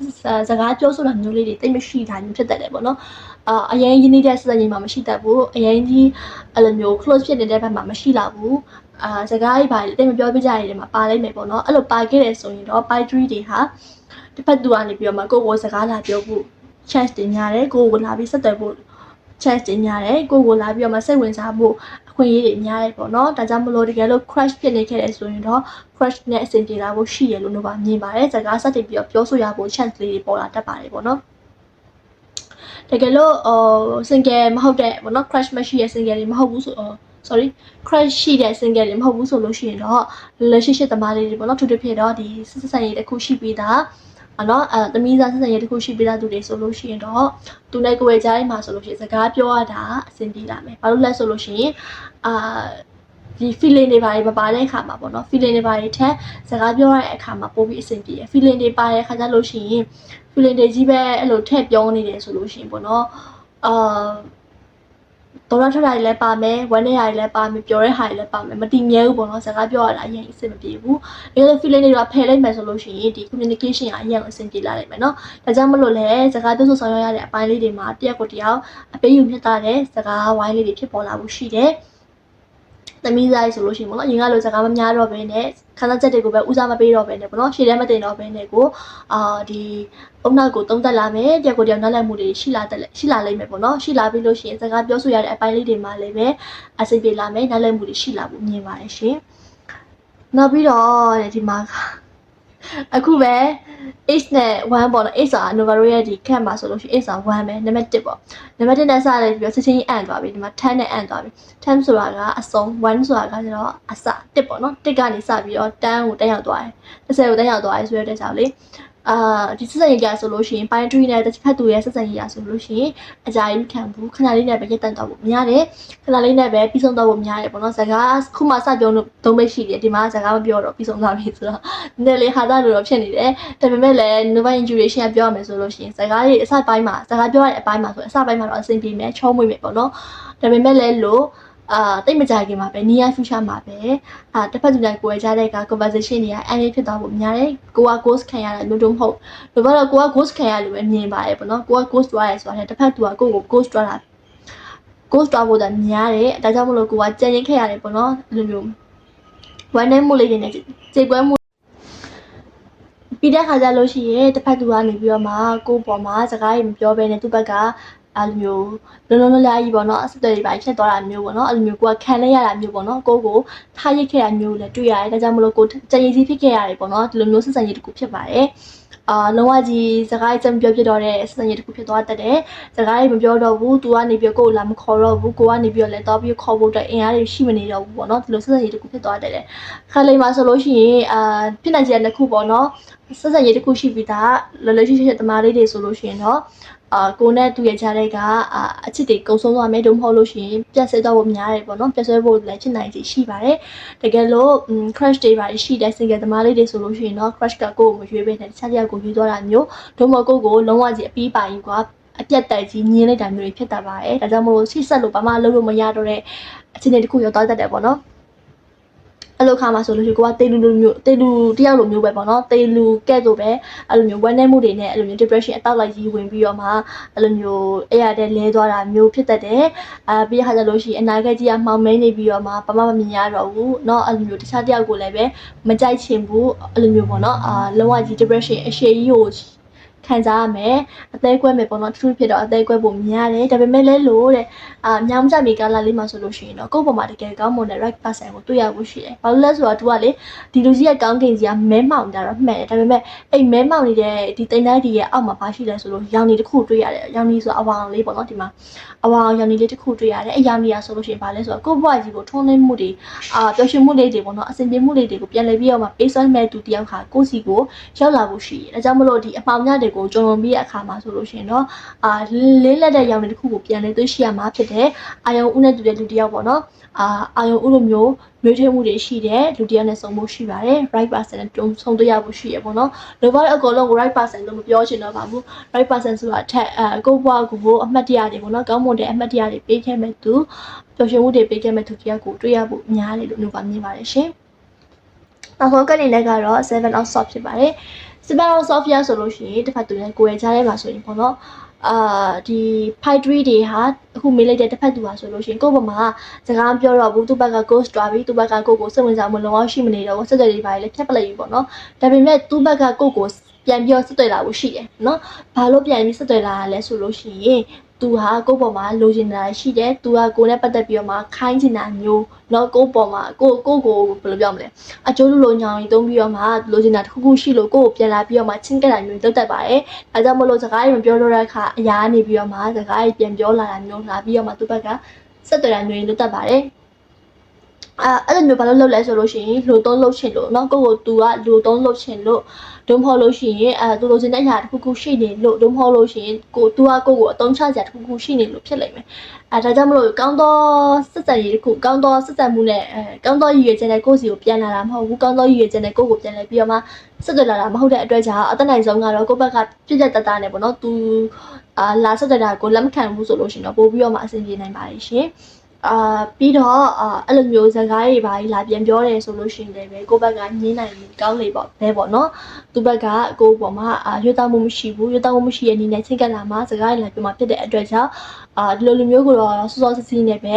S1: စကားပြောဆိုတာမျိုးလေးတွေတိတ်မရှိတာမျိုးဖြစ်တတ်တယ်ပေါ့နော်။ အာအရင်ရင်းနှီးတဲ့စစချင်းမှာမရှိတတ်ဘူး။အရင်ကြီးအဲ့လိုမျိုး close ဖြစ်နေတဲ့ဘက်မှာမရှိလာဘူး။အာစကားကြီးပါတိတ်မပြောပြကြရတဲ့မှာပါလိုက်မယ်ပေါ့နော်။အဲ့လိုပါခဲ့တယ်ဆိုရင်တော့ poetry တွေဟာတစ်ဖက်သူကနေပြီးတော့မှကိုယ့်ကိုစကားလာပြောဖို့ chance တင်ရတယ်ကိုယ့်ကိုလာပြီးဆက်သွယ်ဖို့ chance တင်ရတယ်ကိုယ့်ကိုလာပြီးတော့မှစိတ်ဝင်စားဖို့အခွင့်အရေးတွေများတယ်ပေါ့နော်ဒါကြောင့်မလို့တကယ်လို့ crush ဖြစ်နေခဲ့တယ်ဆိုရင်တော့ crush နဲ့အဆင်ပြေလာဖို့ရှိရလို့တော့မြင်ပါတယ်စကားဆက်တင်ပြီးတော့ပြောဆိုရဖို့ chance လေးတွေပေါ်လာတတ်ပါတယ်ပေါ့နော် တကယ်လို့ဟို single မဟုတ်တဲ့ပေါ့နော် crush မရှိတဲ့ single တွေမဟုတ်ဘူးဆိုတော့ sorry crush ရှိတဲ့ single တွေမဟုတ်ဘူးဆိုလို့ရှိရင်တော့ relationship သမားလေးတွေပေါ့နော်သူတို့ဖြစ်တော့ဒီဆက်ဆက်ရေးတစ်ခုရှိပြီးသားအနော်အဲသမီးသားဆက်ဆံရေးတစ်ခုရှိပေးတဲ့သူတွေဆိုလို့ရှိရင်တော့သူနဲ့ကိုယ်ရဲ့ကြားထဲမှာဆိုလို့ရှိရင်စကားပြောရတာအဆင်ပြေလာမယ်။ဘာလို့လဲဆိုလို့ရှိရင်အာ ဒီ feeling တွေပါမပါတဲ့အခါမှာပေါ့နော် feeling တွေပါထက်စကားပြောရတဲ့အခါမှာပိုပြီးအဆင်ပြေတယ် feeling တွေပါတဲ့အခါကျလို့ရှိရင် feeling တွေကြီးပဲအဲ့လိုထည့်ပြောနေတယ်ဆိုလို့ရှိရင်ပေါ့နော်အာဒေါ်လာထက်တာတွေလည်းပါမယ်ဝမ်းနဲ့ဟာတွေလည်းပါမယ်ပျော်တဲ့ဟာတွေလည်းပါမယ်မတည်မြဲဘူးပေါ့နော်စကားပြောရတာအရင်အဆင်မပြေဘူးအဲလို feeling တွေကဖယ်လိုက်မယ်ဆိုလို့ရှိရင်ဒီ communication ကအရင်အဆင်ပြေလာနိုင်မယ်နော်ဒါကြောင့်မလို့လဲစကားပြောဆိုဆောင်ရွက်ရတဲ့အပိုင်းလေးတွေမှာတယောက်ကိုတယောက်အပေးယူမြတ်တာတဲ့စကားဝိုင်းလေးတွေဖြစ်ပေါ်လာဖို့ရှိတယ် သမီးသားဆိုလို့ရှိရင်ပေါ့နော်အရင်ကလိုစကားမများတော့ဘဲနဲ့ခန်းစားချက်တွေကိုပဲဦးစားမပေးတော့ဘဲနဲ့ပေါ့နော်ရှေ့ထဲမတင်တော့ဘဲနဲ့ကိုအာဒီအုံနောက်ကိုတုံးတက်လာမယ်တယောက်ကိုတယောက်နားလည်မှုတွေရှိလာတဲ့ရှိလာလိမ့်မယ်ပေါ့နော်ရှိလာပြီးလို့ရှိရင်စကားပြောဆိုရတဲ့အပိုင်းလေးတွေမှာလည်းပဲအစိပ်ပြေလာမယ်နားလည်မှုတွေရှိလာဖို့မြင်ပါတယ်ရှင်နောက်ပြီးတော့ဒီမှာ အခုပဲ H နဲ့1ပေါ့နော် H ဆိုတာ Novaro ရဲ့ဒီ camp မှာဆိုလို့ရှိရင် H ဆိုတာ1ပဲနံပါတ်1ပေါ့နံပါတ်1နဲ့စလိုက်ပြီးတော့ချက်ချင်းအန်သွားပြီဒီမှာ10နဲ့အန်သွားပြီ10ဆိုတာကအစုံ1ဆိုတာကကျတော့အစ1ပေါ့နော်1ကနေစပြီးတော့10ကိုတက်ရောက်သွားတယ်30ကိုတက်ရောက်သွားတယ်ဆိုရတဲ့ကြောင့်လေ အာဒီဆက်ဆံရေးကဆိုလို့ရှိရင် pine tree နဲ့တစ်ဖက်သူရဲ့ဆက်ဆံရေးကဆိုလို့ရှိရင်အကြာကြီးခံဘူးခဏလေးနဲ့ပဲရက်တန်တော့ဖို့များတယ်ခဏလေးနဲ့ပဲပြီးဆုံးတော့ဖို့များတယ်ပေါ့နော်စကားခုမှစပြောလို့သုံးမိတ်ရှိတယ်ဒီမှာစကားမပြောတော့ပြီးဆုံးသွားပြီဆိုတော့နည်းလေးဟာသားလိုတော့ဖြစ်နေတယ်ဒါပေမဲ့လည်း nova injuration ကပြောရမယ်ဆိုလို့ရှိရင်စကားတွေအစပိုင်းမှာစကားပြောရတဲ့အပိုင်းမှာဆိုအစပိုင်းမှာတော့အဆင်ပြေမယ်ချောမွေ့မယ်ပေါ့နော်ဒါပေမဲ့လည်းလို့ အာတိတ်မကြခင်မှာပဲ near future မှာပဲအာတစ်ဖက်သူတိုင်းကိုယ်ကြားတဲ့က conversation တွေကအန်ဖြစ်သွားဖို့များတယ်ကိုက ghost ခံရတာမျိုးတော့မဟုတ်ဘူးဘာလို့ကိုက ghost ခံရလို့ပဲမြင်ပါတယ်ပေါ့နော်ကိုက ghost သွားရဲဆိုတာတစ်ဖက်သူကကိုကို ghost သွားတာ ghost သွားဖို့တည်းများတယ်ဒါကြောင့်မလို့ကိုကကြံရင်ခဲ့ရတယ်ပေါ့နော်အဲ့လိုမျိုးဝမ်းနေမှုလေးတွေနဲ့စိတ်ပွဲမှုပြီးတဲ့ခါကျလို့ရှိရင်တစ်ဖက်သူကနေပြီးတော့မှကိုယ့်ပေါ်မှာစကားတွေမပြောဘဲနဲ့သူ့ဘက်က အဲ့လိုမျိုးလုံးလုံးလလကြီးပေါ့နော်အစတွေပဲဖြစ်သွားတာမျိုးပေါ့နော်အဲ့လိုမျိုးကိုကခံလိုက်ရတာမျိုးပေါ့နော်ကိုကိုထားရစ်ခဲ့တာမျိုးလည်းတွေ့ရတယ်ဒါကြောင့်မလို့ကိုကြံရည်စီးဖြစ်ခဲ့ရတယ်ပေါ့နော်ဒီလိုမျိုးဆက်ဆံရေးတစ်ခုဖြစ်ပါတယ်အာလုံးဝကြီးစကားကြံပြောဖြစ်တော့တဲ့ဆက်ဆံရေးတစ်ခုဖြစ်သွားတတ်တယ်စကားတွေမပြောတော့ဘူးသူကနေပြီးကိုကိုလာမခေါ်တော့ဘူးကိုကနေပြီးလည်းတော့ပြီးခေါ်ဖို့အတွက်အင်အားတွေရှိမနေတော့ဘူးပေါ့နော်ဒီလိုဆက်ဆံရေးတစ်ခုဖြစ်သွားတတ်တယ်ခါလေးမှာဆိုလို့ရှိရင်အာဖြစ်နိုင်ခြေတစ်ခုပေါ့နော်ဆက်ဆံရေးတစ်ခုရှိပြီးသား relationship တမားလေးတွေဆိုလို့ရှိရင်တော့ အာကိုနဲ့သူရဲ့ကြားတဲ့ကအအချစ်တွေကုံဆုံးသွားမယ်တို့မဟုတ်လို့ရှိရင်ပြတ်ဆဲတော့ဖို့များတယ်ပေါ့နော်ပြတ်ဆဲဖို့လည်းဖြစ်နိုင်ခြေရှိပါတယ်တကယ်လို့ crush တွေပါရှိတဲ့ single တမားလေးတွေဆိုလို့ရှိရင်တော့ crush ကကိုယ်ကိုမရွေးဘဲနဲ့တခြားတစ်ယောက်ကိုရွေးသွားတာမျိုးတို့မဟုတ်ကိုယ်ကိုလုံးဝကြီးအပီးပါကြီးကွာအပြတ်တက်ကြီးညင်းလိုက်တာမျိုးတွေဖြစ်တတ်ပါတယ်ဒါကြောင့်မို့ဆိတ်ဆက်လို့ဘာမှလုပ်လို့မရတော့တဲ့အခြေအနေတစ်ခုရောက်သွားတတ်တယ်ပေါ့နော် အဲ့လိုခါမှာဆိုလို့ရှိရင်ကိုကတေလူလူမျိုးတေလူတယောက်လိုမျိုးပဲပေါ့နော်တေလူကဲ့သို့ပဲအဲ့လိုမျိုးဝမ်းနည်းမှုတွေနဲ့အဲ့လိုမျိုး depression အတောက်လိုက်ကြီးဝင်ပြီးတော့မှအဲ့လိုမျိုးအဲ့ရတဲ့လဲသွားတာမျိုးဖြစ်တတ်တယ်အာပြီးရခါကြလို့ရှိရင်အနာဂတ်ကြီးကမှောင်မဲနေပြီးတော့မှဘာမှမမြင်ရတော့ဘူးเนาะအဲ့လိုမျိုးတခြားတယောက်ကိုလည်းပဲမကြိုက်ချင်ဘူးအဲ့လိုမျိုးပေါ့နော်အာလုံးဝကြီး depression အရှိကြီးကို ခံစားရမယ်အသေးကွဲမယ်ပေါ့နော်ထူးဖြစ်တော့အသေးကွဲဖို့များတယ်ဒါပေမဲ့လည်းလို့တဲ့အာမြောင်ကြမီကာလာလေးမှာဆိုလို့ရှိရင်တော့ကိုယ့်ပေါ်မှာတကယ်ကောင်းမွန်တဲ့ right person ကိုတွေ့ရဖို့ရှိတယ်ဘာလို့လဲဆိုတော့ तू ကလေဒီလူကြီးရဲ့ကောင်းကင်ကြီးကမဲမောင်ကြတော့မှန်တယ်ဒါပေမဲ့အဲ့မဲမောင်နေတဲ့ဒီတိမ်တိုင်းဒီရဲ့အောက်မှာဘာရှိလဲဆိုလို့ရောင်နေတစ်ခုတွေ့ရတယ်ရောင်နေဆိုအဝါအောင်လေးပေါ့နော်ဒီမှာအဝါအောင်ရောင်နေလေးတစ်ခုတွေ့ရတယ်အဲ့ရောင်နေရဆိုလို့ရှိရင်ဘာလဲဆိုတော့ကိုယ့်ဘဝကြီးကိုထုံးလင်းမှုတွေအာပျော်ရွှင်မှုလေးတွေပေါ့နော်အဆင်ပြေမှုလေးတွေကိုပြန်လည်ပြီးတော့မှပေးစွမ်းမဲ့သူတယောက်ခါကိုယ့်စီကိုရောက်လာဖို့ရှိတယ်ဒါကြောင့်မလို့ဒီအမှောင်မြတွေကိုကြုံလွန်ပြီးတဲ့အခါမှာဆိုလို့ရှိရင်တော့အာလေးလက်တဲ့ရောင်နေတစ်ခုကိုပြန်လည်သိရှိရမှာဖြစ်တယ်အာယုံဦးနဲ့တူတဲ့လူတယောက်ပေါ့နော်အာအာယုံဦးလိုမျိုးမျိုးထွေးမှုတွေရှိတယ်လူတယောက်နဲ့ဆုံမှုရှိပါတယ် right person နဲ့တုံဆုံတွေ့ရဖို့ရှိရပေါ့နော်လောဘအကောလုံးကို right person လို့မပြောချင်တော့ပါဘူး right person ဆိုတာအထက်အဲကိုယ့်ဘဝကိုအမှတ်တရတွေပေါ့နော်ကောင်းမွန်တဲ့အမှတ်တရတွေပေးခဲ့မဲ့သူပျော်ရွှင်မှုတွေပေးခဲ့မဲ့သူတယောက်ကိုတွေ့ရဖို့များတယ်လို့နှုတ်ပါမြင်ပါတယ်ရှင်နောက်ဆုံးကနေလည်းကတော့7 out soft ဖြစ်ပါတယ် 7 out soft ရဆိုလို့ရှိရင်တစ်ဖက်သူနဲ့ကိုယ်ရဲ့ကြားထဲမှာဆိုရင်ပေါ့နော်အာဒီ fight tree တွေဟာအခုမေးလိုက်တဲ့တစ်ဖက်သူဟာဆိုလို့ရှိရင်ကိုယ့်ဘက်မှာစကားမပြောတော့ဘူးသူ့ဘက်က ghost တွားပြီးသူ့ဘက်ကကိုယ့်ကိုစိတ်ဝင်စားမှုလုံးဝရှိမနေတော့ဘူးဆက်သွယ်တွေပါလေဖြတ်ပလိုက်ပြီပေါ့နော်ဒါပေမဲ့သူ့ဘက်ကကိုယ့်ကိုပြန်ပြီးဆက်သွယ်လာဖို့ရှိတယ်နော်ဘာလို့ပြန်ပြီးဆက်သွယ်လာရလဲဆိုလို့ရှိရင် သူဟာကိုယ့်ပေါ်မှာလိုချင်တာရှိတယ်သူကကိုယ်နဲ့ပတ်သက်ပြီးတော့မှခိုင်းချင်တာမျိုးเนาะကိုယ့်ပေါ်မှာကိုကိုကိုဘယ်လိုပြောမလဲအကျိုးလိုလိုညောင်ကြီးတုံးပြီးတော့မှလိုချင်တာတစ်ခုခုရှိလို့ကိုယ့်ကိုပြန်လာပြီးတော့မှချင်းကက်တာမျိုးလုပ်တတ်ပါတယ်အဲကြောင့်မလို့စကားတွေမပြောတော့တဲ့အခါအရာနေပြီးတော့မှစကားတွေပြန်ပြောလာတာမျိုးလာပြီးတော့မှသူ့ဘက်ကဆက်သွယ်တာမျိုးလုပ်တတ်ပါတယ်အဲအဲ့လိုမျိုးဘာလို့လုပ်လဲဆိုလို့ရှိရင်လူသုံးလုပ်ချင်လို့เนาะကိုကိုသူကလူသုံးလုပ်ချင်လို့ ဒုမဟုတ်လို့ရှိရင်အဲသူလိုချင်တဲ့အရာတစ်ခုခုရှိနေလို့ဒုမဟုတ်လို့ရှိရင်ကိုသူကကိုကိုအတုံးချစရာတစ်ခုခုရှိနေလို့ဖြစ်လိမ့်မယ်အဲဒါကြောင့်မလို့ကောင်းသောစစ်စံရေးတစ်ခုကောင်းသောစစ်စံမှုနဲ့အဲကောင်းသောရည်ရွယ်ချက်နဲ့ကိုယ့်စီကိုပြန်လာတာမဟုတ်ဘူးကောင်းသောရည်ရွယ်ချက်နဲ့ကိုယ့်ကိုပြန်လဲပြီးတော့မှဆက်သွယ်လာတာမဟုတ်တဲ့အတွက်ကြောင့်အသက်နိုင်ဆုံးကတော့ကိုယ့်ဘက်ကပြည့်တဲ့တတနဲ့ပေါ့နော်သူအာလာဆက်သွယ်တာကိုလက်မခံဘူးဆိုလို့ရှိရင်တော့ပို့ပြီးတော့မှအဆင်ပြေနိုင်ပါတယ်ရှင် အာပြီးတော့အာအဲ့လိုမျိုးဇာတ်ကားတွေပါလာပြန်ပြောတယ်ဆိုလို့ရှိရင်လည်းပဲကိုယ့်ဘက်ကညင်းနိုင်ကောင်းလေပေါ့ဘဲပေါ့နော်သူ့ဘက်ကကိုယ့်ပေါ်မှာအာရွတ်တောက်မှုမရှိဘူးရွတ်တောက်မှုမရှိရဲ့အနေနဲ့ချင်းကပ်လာမှာစကားတွေလာပြောမှာဖြစ်တဲ့အတွက်ကြောင့်အာဒီလိုလူမျိုးကိုတော့စောစောစီးစီးနဲ့ပဲ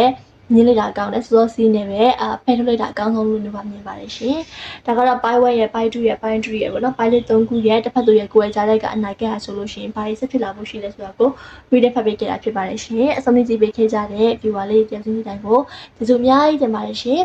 S1: ညင်းလိုက်တာကောင်းတယ်စောစောစီးနေပဲအာဖဲထုတ်လိုက်တာအကောင်းဆုံးလို့နေပါမြင်ပါတယ်ရှင်ဒါကတော့ pi 1ရဲ့ pi 2ရဲ့ pi 3ရဲ့ပေါ့နော် pi လေး3ခုရဲ့တစ်ဖက်သူရဲ့ကိုယ်ရဲ့ကြားတဲ့ကအနာကက်ဟာဆိုလို့ရှိရင်ဘာတွေဆက်ဖြစ်လာဖို့ရှိလဲဆိုတာကို read ဖတ်ပေးခဲ့တာဖြစ်ပါတယ်ရှင်အဆုံးထိကြည့်ပေးခဲ့ကြတဲ့ viewer လေးပြန်စင်းတိုင်းကိုကျေးဇူးအများကြီးတင်ပါတယ်ရှင်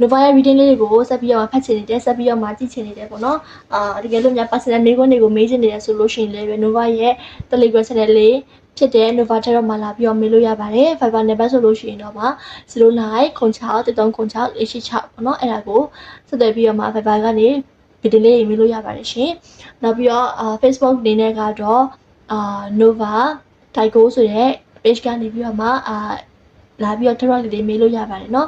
S1: Nova ရဲ့ reading လေးတွေကိုဆက်ပြီးတော့ဖတ်ချင်နေတယ်ဆက်ပြီးတော့မှကြည့်ချင်နေတယ်ပေါ့နော်အာတကယ်လို့များ personal မေးခွန်းတွေကိုမေးချင်နေတယ်ဆိုလို့ရှိရင်လည်း Nova ရဲ့ Telegram channel လေး ဖြစ်တဲ့ Nova Tarot မှာလာပြီးတော့မေးလို့ရပါတယ် Fiverr နံပါတ်ဆိုလို့ရှိရင်တော့မှ09ခွန်6 3ခွန်6 86ပေါ့နော်အဲ့ဒါကိုဆက်သွယ်ပြီးတော့မှ Fiverr ကနေဗီဒီယိုလေးမေးလို့ရပါတယ်ရှင်နောက်ပြီးတော့အာ Facebook အနေနဲ့ကတော့အာ Nova Taigo ဆိုတဲ့ page ကနေပြီးတော့မှအာလာပြီးတော့ Tarot လေးတွေမေးလို့ရပါတယ်เนาะ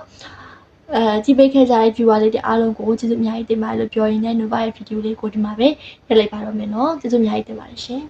S1: အဲကြည့်ပေးခဲ့ကြတဲ့ viewer လေးတွေအားလုံးကိုကျေးဇူးအများကြီးတင်ပါတယ်လို့ပြောရင်းနဲ့ Nova ရဲ့ video လေးကိုဒီမှာပဲရက်လိုက်ပါတော့မယ်เนาะကျေးဇူးအများကြီးတင်ပါတယ်ရှင်